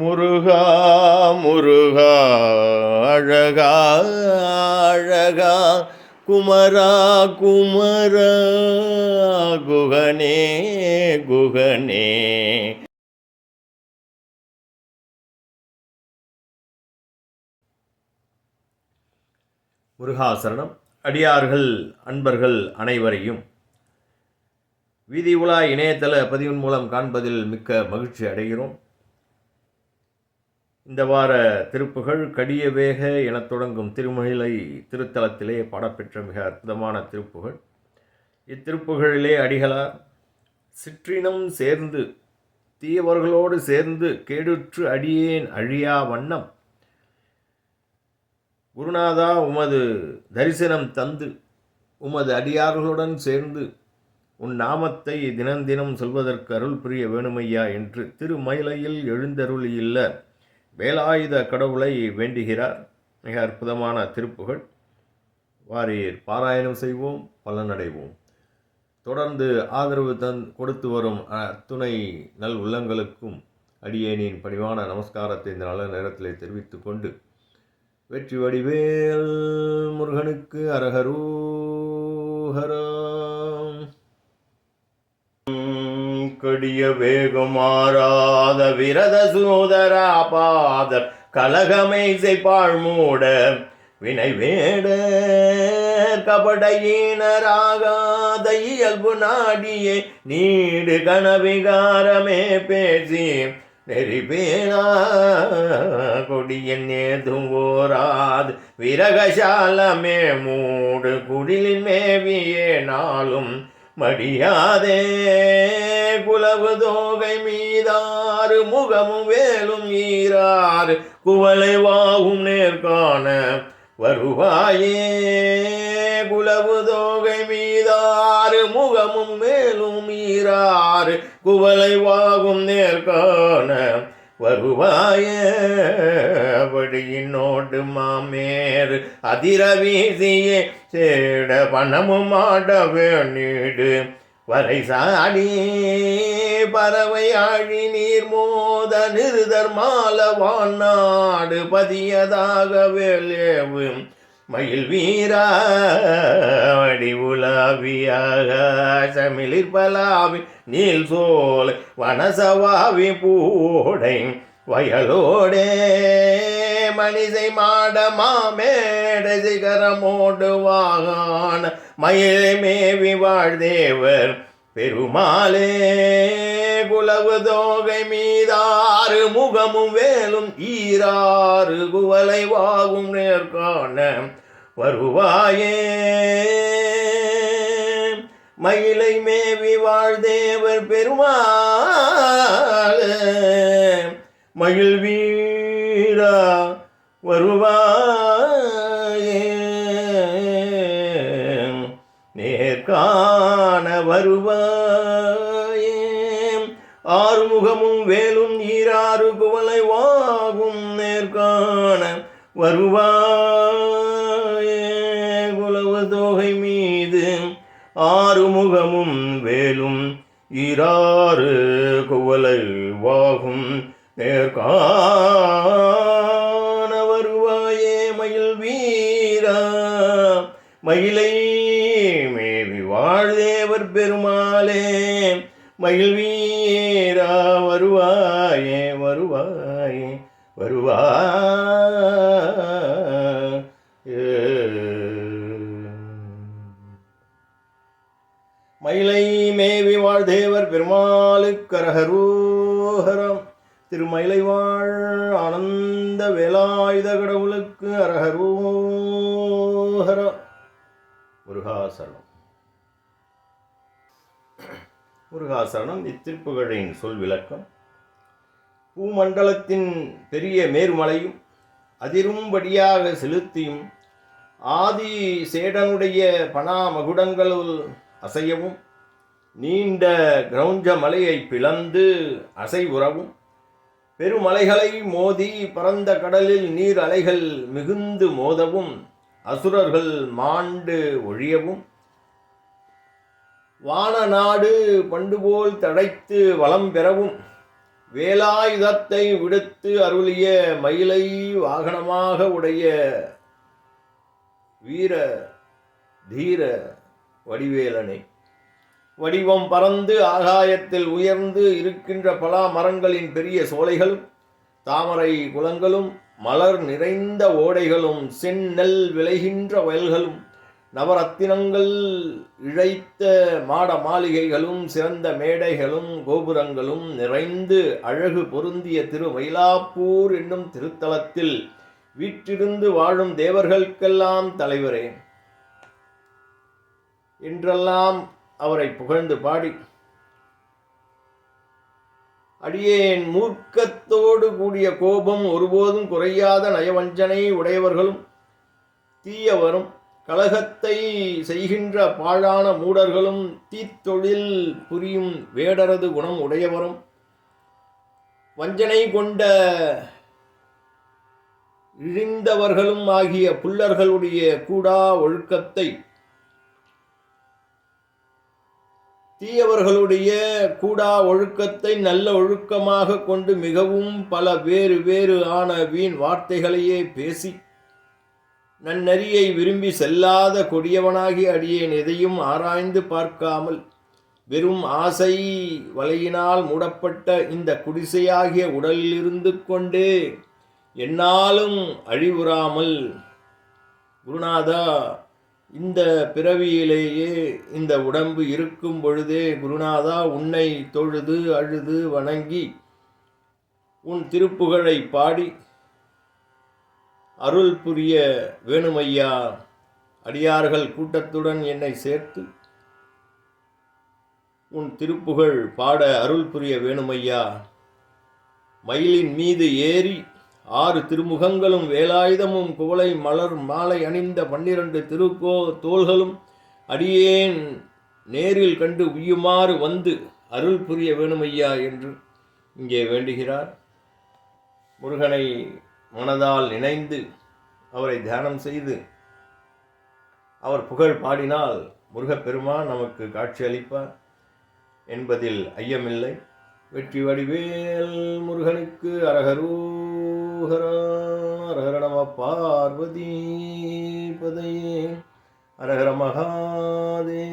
முருகா முருகா அழகா அழகா குமரா குமரா குகனே குகனே. முருகாசரணம். அடியார்கள் அன்பர்கள் அனைவரையும் வீதி உலா இணையதள பதிவின் மூலம் காண்பதில் மிக்க மகிழ்ச்சி அடைகிறோம். இந்த வார திருப்புகழ் கடிய வேக எனத் தொடங்கும் திருமகிலை திருத்தலத்திலே பாடப்பெற்ற மிக அற்புதமான திருப்புகழ் இத்திருப்புகளிலே அடிகளார் சிற்றினம் சேர்ந்து தீயவர்களோடு சேர்ந்து கேடுற்று அடியேன் அழியா வண்ணம். குருநாதா உமது தரிசனம் தந்து உமது அடியார்களுடன் சேர்ந்து உன் நாமத்தை தினந்தினம் சொல்வதற்கு அருள் புரிய வேணுமையா என்று திருமயிலையில் எழுந்தருள் இல்லை வேலாயுத கடவுளை வேண்டுகிறார். மிக அற்புதமான திருப்புகள். வாரீர் பாராயணம் செய்வோம் பலனடைவோம். தொடர்ந்து ஆதரவு தன் கொடுத்து வரும் அத்துணை நல் உள்ளங்களுக்கும் அடியேனின் பணிவான நமஸ்காரத்தை இந்த நல்ல நேரத்தில் தெரிவித்துக்கொண்டு வெற்றி வடிவேல் முருகனுக்கு அரகரூஹரம் கடிய வேகமாறாத விரத சோதரா பாதர் கலகமை செய்பாழ் மூட வினை வேட கபடையினராகாத இயல்பு நாடியே நீடு கனவிகாரமே பேசி நெறிபேனா கொடியன் ஏதுவோராது விரகசாலமே மூடு குடிலின் மேவியே நாளும் மடியாதே குலவு தோகை மீதாறு முகமும் வேலும் ஈராறு குவளை வாகும் நேர்காண வருவாயே குலவு தோகை மீதாறு முகமும் மேலும் ஈராறு குவளை வாகும் நேர்காண வருவாய? வழியினோடு மாமேறு அதிரவீசியே சேட பணமும் ஆடவே நீடு வரை சாடி பறவை ஆழி நீர் மோத நிருதர் மாலவான் நாடு பதியதாக வேலேவும் மயில் வீராடி உலாவியாக சமிழிர் பலாவி நீல் சோல் வனசவாவி பூடை வயலோடே. மனிதை மாட மாமேட சிகரமோடு வாகான மயிலை மேவி வாழ்தேவர் பெருமாளே குலவு தோகை மீதாறு முகமும் வேலும் ஈராறு குவலை வாகும் நேர்காண வருவாயே. மயிலை மேவி வாழ்தேவர் பெருமாள் மகிழ் வீரா வருவாயே ஆறுமுகமும் வேலும் ஈராறு குவலை வாகும் நேர்காண வருவாயே. குலவு தோகை மீது ஆறுமுகமும் வேலும் ஈராறு குவலை வாகும் நேர்காண வருவாயே. மயில் வீரா மயிலை வாழ்தேவர் பெருமாளே மயில் வீரா வருவாயே வருவாயே வருவா. மயிலை மேவி வாழ்தேவர் பெருமாளுக்கரகரோஹரம் திருமயிலை வாழ் ஆனந்த வேலாயுத கடவுளுக்கு அரகரோஹர முருகாசனம் முருகாசரணம் இத்திருப்புகழின் சொல் விளக்கம். பூமண்டலத்தின் பெரிய மேருமலையும் அதிரும்படியாக செலுத்தியும் ஆதி சேடனுடைய பணாமகுடங்களுள் அசையவும் நீண்ட கிரௌஞ்ச மலையை பிளந்து அசைவுறவும் பெருமலைகளை மோதி பரந்த கடலில் நீர் அலைகள் மிகுந்து மோதவும் அசுரர்கள் மாண்டு ஒழியவும் வான நாடு பண்டுபோல் தடைத்து வளம் பெறவும் வேலாயுதத்தை விடுத்து அருளிய மயிலை வாகனமாக உடைய வீர தீர வடிவேலனை. வடிவம் பறந்து ஆகாயத்தில் உயர்ந்து இருக்கின்ற பலா மரங்களின் பெரிய சோலைகளும் தாமரை குளங்களும் மலர் நிறைந்த ஓடைகளும் செந்நெல் விளைகின்ற வயல்களும் நவரத்தினங்கள் இழைத்த மாட மாளிகைகளும் சிறந்த மேடைகளும் கோபுரங்களும் நிறைந்து அழகு பொருந்திய திரு மயிலாப்பூர் என்னும் திருத்தலத்தில் வீற்றிருந்து வாழும் தேவர்களுக்கெல்லாம் தலைவரே. என்றெல்லாம் அவரை புகழ்ந்து பாடி அடியேன் மூர்க்கத்தோடு கூடிய கோபம் ஒருபோதும் குறையாத நயவஞ்சனை உடையவர்களும் தீயவரும் கலகத்தை செய்கின்ற பாழான மூடர்களும் தீத்தொழில் புரியும் வேடரது குணம் உடையவரும். வஞ்சனை கொண்ட இழிந்தவர்களும் ஆகிய புல்லர்களுடைய கூடா ஒழுக்கத்தை தீயவர்களுடைய கூடா ஒழுக்கத்தை நல்ல ஒழுக்கமாக கொண்டு மிகவும் பல வேறு வேறு ஆன வீண் வார்த்தைகளையே பேசி நன்னறியை விரும்பி செல்லாத கொடியவனாகி அடியேன் எதையும் ஆராய்ந்து பார்க்காமல் வெறும் ஆசை வலையினால் மூடப்பட்ட இந்த குடிசையாகிய உடலில் இருந்து கொண்டே என்னாலும் அழிவுறாமல் குருநாதா இந்த பிறவியிலேயே இந்த உடம்பு இருக்கும் பொழுதே குருநாதா உன்னை தொழுது அழுது வணங்கி உன் திருப்புகழை பாடி அருள் புரிய வேணுமையா அடியார்கள் கூட்டத்துடன் என்னை சேர்த்து உன் திருப்புகழ் பாட அருள் புரிய வேணுமையா? மயிலின் மீது ஏறி ஆறு திருமுகங்களும் வேலாயுதமும் குவளை மலர் மாலை அணிந்த பன்னிரண்டு திருக்கோ தோள்களும் அடியேன் நேரில் கண்டு உய்யுமாறு வந்து அருள் புரிய வேணுமையா என்று இங்கே வேண்டுகிறார். முருகனை மனதால் நினைந்து அவரை தியானம் செய்து அவர் புகழ் பாடினால் முருகப்பெருமான் நமக்கு காட்சி அளிப்பார் என்பதில் ஐயமில்லை. வெற்றி வடிவேல் முருகனுக்கு அரகரூஹரா அரகர நம பார்வதி பதையே அரகர மகாதே